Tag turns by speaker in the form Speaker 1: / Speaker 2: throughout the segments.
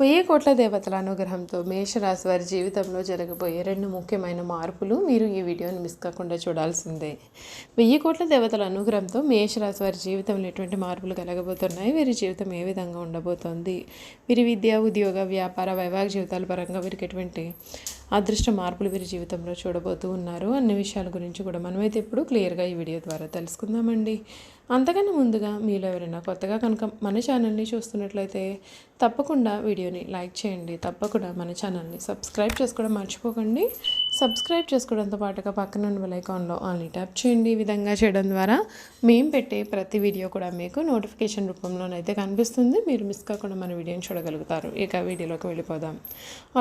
Speaker 1: వెయ్యి కోట్ల దేవతల అనుగ్రహంతో మేషరాశి వారి జీవితంలో జరగబోయే రెండు ముఖ్యమైన మార్పులు మీరు ఈ వీడియోని మిస్ కాకుండా చూడాల్సిందే. వెయ్యి కోట్ల దేవతల అనుగ్రహంతో మేషరాశి వారి జీవితంలో ఎటువంటి మార్పులు కలగబోతున్నాయి? వీరి జీవితం ఏ విధంగా ఉండబోతోంది? వీరి విద్య ఉద్యోగ వ్యాపార వైవాహిక జీవితాల పరంగా వీరికి ఎటువంటి అదృష్ట మార్పులు వీరి జీవితంలో చూడబోతూ ఉన్నారు. అన్ని విషయాల గురించి కూడా మనమైతే ఇప్పుడు క్లియర్గా ఈ వీడియో ద్వారా తెలుసుకుందామండి. అంతకన్నా ముందుగా మీలో ఎవరైనా కొత్తగా కనుక మన ఛానల్ని చూస్తున్నట్లయితే తప్పకుండా వీడియోని లైక్ చేయండి. తప్పకుండా మన ఛానల్ని సబ్స్క్రైబ్ చేసుకోవడం మర్చిపోకండి. సబ్స్క్రైబ్ చేసుకోవడంతో పాటుగా పక్కన ఉన్న బెలైకాన్లో ఆన్లీ ట్యాప్ చేయండి. ఈ విధంగా చేయడం ద్వారా మేము పెట్టే ప్రతి వీడియో కూడా మీకు నోటిఫికేషన్ రూపంలోనైతే కనిపిస్తుంది. మీరు మిస్ కాకుండా మన వీడియోని చూడగలుగుతారు. ఇక వీడియోలోకి వెళ్ళిపోదాం.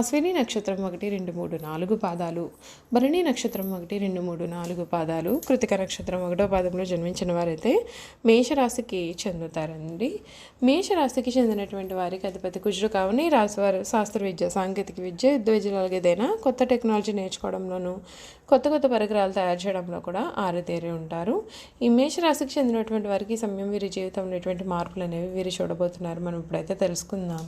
Speaker 1: అశ్విని నక్షత్రం ఒకటి రెండు మూడు నాలుగు పాదాలు. భరణి నక్షత్రం ఒకటి రెండు మూడు నాలుగు పాదాలు. కృతిక నక్షత్రం ఒకటో పాదంలో జన్మించిన వారైతే మేషరాశికి చెందుతారండి. మేషరాశికి చెందినటువంటి వారికి అధిపతి కుజుడు కావని రాశివారు వారు శాస్త్ర విద్య సాంకేతిక విద్య యుద్ధ విద్యలు ఏదైనా కొత్త టెక్నాలజీ నేర్చుకోవడంలోనూ కొత్త కొత్త పరికరాలు తయారు చేయడంలో కూడా ఆరితేరి ఉంటారు. ఈ మేష రాశికి చెందినటువంటి వారికి సమయం వీరి జీవితంలో ఎటువంటి మార్పులు అనేవి వీరు చూడబోతున్నారు. మనం ఇప్పుడైతే తెలుసుకుందాం.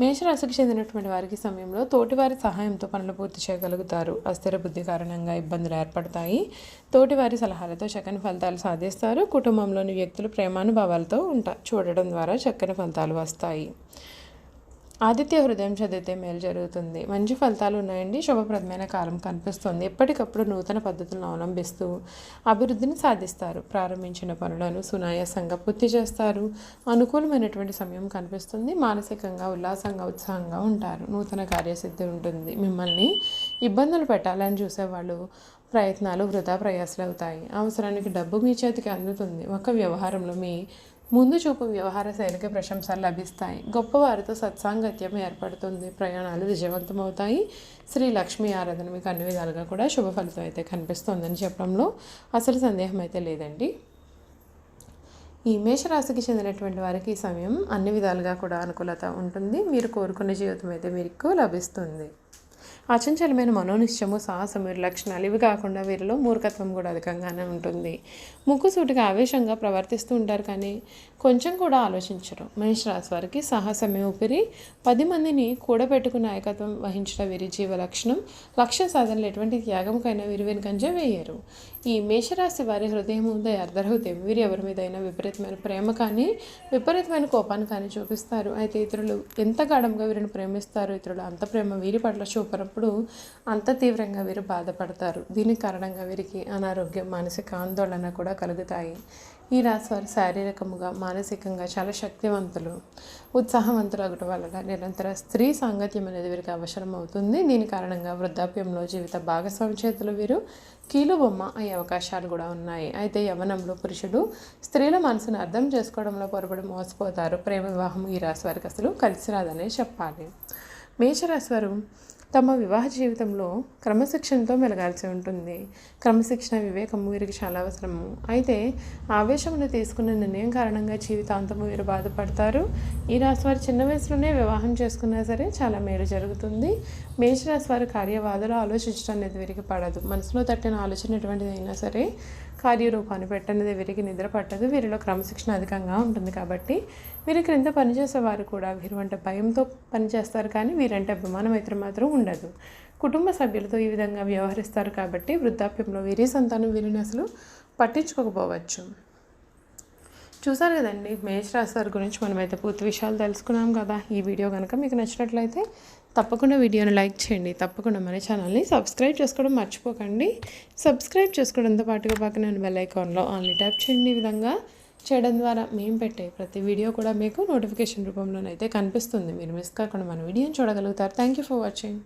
Speaker 1: మేషరాశికి చెందినటువంటి వారికి సమయంలో తోటివారి సహాయంతో పనులు పూర్తి చేయగలుగుతారు. అస్థిర బుద్ధి కారణంగా ఇబ్బందులు ఏర్పడతాయి. తోటివారి సలహాలతో చక్కని ఫలితాలు సాధిస్తారు. కుటుంబంలోని వ్యక్తులు ప్రేమానుభావాలతో ఉంటా చూడడం ద్వారా చక్కని ఫలితాలు వస్తాయి. ఆదిత్య హృదయం చదివితే మేలు జరుగుతుంది. మంచి ఫలితాలు ఉన్నాయండి. శుభప్రదమైన కాలం కనిపిస్తుంది. ఎప్పటికప్పుడు నూతన పద్ధతులను అవలంబిస్తూ అభివృద్ధిని సాధిస్తారు. ప్రారంభించిన పనులను సునాయాసంగా పూర్తి చేస్తారు. అనుకూలమైనటువంటి సమయం కనిపిస్తుంది. మానసికంగా ఉల్లాసంగా ఉత్సాహంగా ఉంటారు. నూతన కార్యసిద్ధి ఉంటుంది. మిమ్మల్ని ఇబ్బందులు పెట్టాలని చూసేవాళ్ళు ప్రయత్నాలు వృధా ప్రయాసాలు అవుతాయి అవసరానికి డబ్బు మీ చేతికి అందుతుంది. ఒక వ్యవహారంలో మీ ముందు చూపు వ్యవహార శైలికి ప్రశంసలు లభిస్తాయి. గొప్పవారితో సత్సాంగత్యం ఏర్పడుతుంది. ప్రయాణాలు విజయవంతమవుతాయి. శ్రీ లక్ష్మీ ఆరాధన మీకు అన్ని విధాలుగా కూడా శుభ ఫలితం అయితే కనిపిస్తోందని చెప్పడంలో అసలు సందేహం అయితే లేదండి. ఈ మేషరాశికి చెందినటువంటి వారికి ఈ సమయం అన్ని విధాలుగా కూడా అనుకూలత ఉంటుంది. మీరు కోరుకున్న జీవితం అయితే మీకు లభిస్తుంది. అచంచలమైన మనోనిశ్చము సాహసం వీరి లక్షణాలు ఇవి కాకుండా వీరిలో మూర్ఖత్వం కూడా అధికంగానే ఉంటుంది. ముక్కుసూటిగా ఆవేశంగా ప్రవర్తిస్తూ ఉంటారు కానీ కొంచెం కూడా ఆలోచించరు. మహేష్ వారికి సాహసమే ఊపిరి. పది మందిని కూడబెట్టుకుని నాయకత్వం వహించడం వీరి జీవ లక్షణం లక్ష్య సాధనలు ఎటువంటి త్యాగంకైనా వీరి వెనుకంజే వేయరు. ఈ మేషరాశి వారి హృదయం అర్ధహృదయం వీరు ఎవరి మీదైనా విపరీతమైన ప్రేమ కానీ విపరీతమైన కోపాన్ని కానీ చూపిస్తారు. అయితే ఇతరులు ఎంత గాఢంగా వీరిని ప్రేమిస్తారు ఇతరులు అంత ప్రేమ వీరి పట్ల చూపనప్పుడు అంత తీవ్రంగా వీరు బాధపడతారు. దీని కారణంగా వీరికి అనారోగ్యం మానసిక ఆందోళన కూడా కలుగుతాయి. ఈ రాశివారు శారీరకముగా మానసికంగా చాలా శక్తివంతులు. ఉత్సాహవంతులు అగటం వల్ల నిరంతర స్త్రీ సాంగత్యం అనేది వీరికి అవసరం అవుతుంది దీని కారణంగా వృద్ధాప్యంలో జీవిత భాగస్వామి చేతులు వీరు కీలు బొమ్మ అయ్యే అవకాశాలు కూడా ఉన్నాయి. అయితే యవనంలో పురుషుడు స్త్రీల మనసును అర్థం చేసుకోవడంలో పొరపడి మోసపోతారు. ప్రేమ వివాహం ఈ రాశి వారికి అసలు కలిసి రాదనే చెప్పాలి. మేషరాశి వారు తమ వివాహ జీవితంలో క్రమశిక్షణతో మెలగాల్సి ఉంటుంది. క్రమశిక్షణ వివేకం వీరికి చాలా అవసరము. అయితే ఆవేశమును తీసుకున్న నిర్ణయం కారణంగా జీవితాంతం వీరు బాధపడతారు. ఈ రాశి వారు చిన్న వయసులోనే వివాహం చేసుకున్నా సరే చాలా మేలు జరుగుతుంది. మేషరాశి వారి కార్యవాదులు ఆలోచించడం అనేది వీరికి పడదు. మనసులో తట్టిన ఆలోచన ఎటువంటిదైనా సరే కార్యరూపాన్ని పెట్టనేది వీరికి నిద్ర పట్టదు వీరిలో క్రమశిక్షణ అధికంగా ఉంటుంది కాబట్టి వీరి క్రింద పనిచేసే వారు కూడా వీరు అంటే భయంతో పనిచేస్తారు కానీ వీరంటే అభిమానం అయితే మాత్రం ఉండదు. కుటుంబ సభ్యులతో ఈ విధంగా వ్యవహరిస్తారు కాబట్టి వృద్ధాప్యంలో వీరి సంతానం వీరిని అసలు పట్టించుకోకపోవచ్చు. చూసారు కదండి మేష్ రాశి వారి గురించి మనమైతే పూర్తి విషయాలు తెలుసుకున్నాం కదా. ఈ వీడియో కనుక మీకు నచ్చినట్లయితే తప్పకుండా వీడియోని లైక్ చేయండి. తప్పకుండా మన ఛానల్ని సబ్స్క్రైబ్ చేసుకోవడం మర్చిపోకండి. సబ్స్క్రైబ్ చేసుకోవడంతో పాటుగా పక్కన బెల్ ఐకాన్లో ఆన్లీ ట్యాప్ చేయండి. ఈ విధంగా చేయడం ద్వారా మేము పెట్టే ప్రతి వీడియో కూడా మీకు నోటిఫికేషన్ రూపంలోనైతే కనిపిస్తుంది. మీరు మిస్ కాకుండా మన వీడియోని చూడగలుగుతారు. Thank you for watching